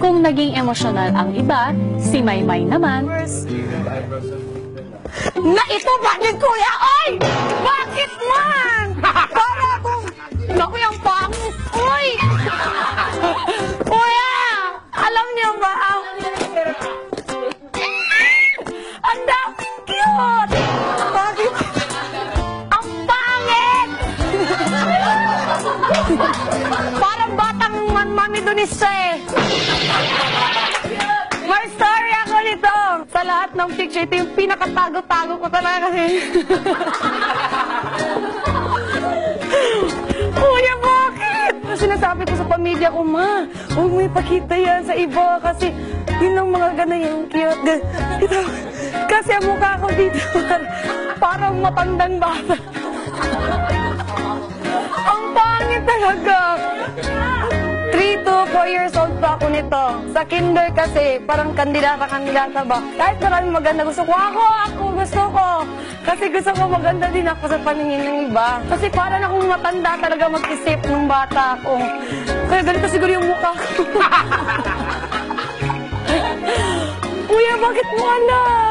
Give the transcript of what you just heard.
Kung naging emosyonal ang iba, si Maymay naman, Na ito, bakit kuya? Ay! Bakit man? Para akong... Naku, yung pangit. Uy! Kuya! Alam niyo ba ang... Ang cute! Bakit? Ang pangit! Parang batang man mami Dunisa eh. Nito. Sa lahat ng picture, ito yung pinakatago-tago ko talaga kasi. Kuya, bakit? Sinasabi ko sa pamilya ko, ma, huwag mo ipakita yan sa iba kasi yun ang mga ganun yung cute. Ito, kasi ang mukha ko dito, parang matandang bata. ang pangit talaga. 3 to 4 years old pa ako nito. Sa kinder kasi, parang kandidata-kandidata ba? Kahit maraming maganda, gusto ko ako, ako, gusto ko. Kasi gusto ko maganda din ako sa paningin ng iba. Kasi parang akong matanda talaga mag-isip nung bata ako. Kaya ganito siguro yung mukha ko. Kuya, bakit mo alam?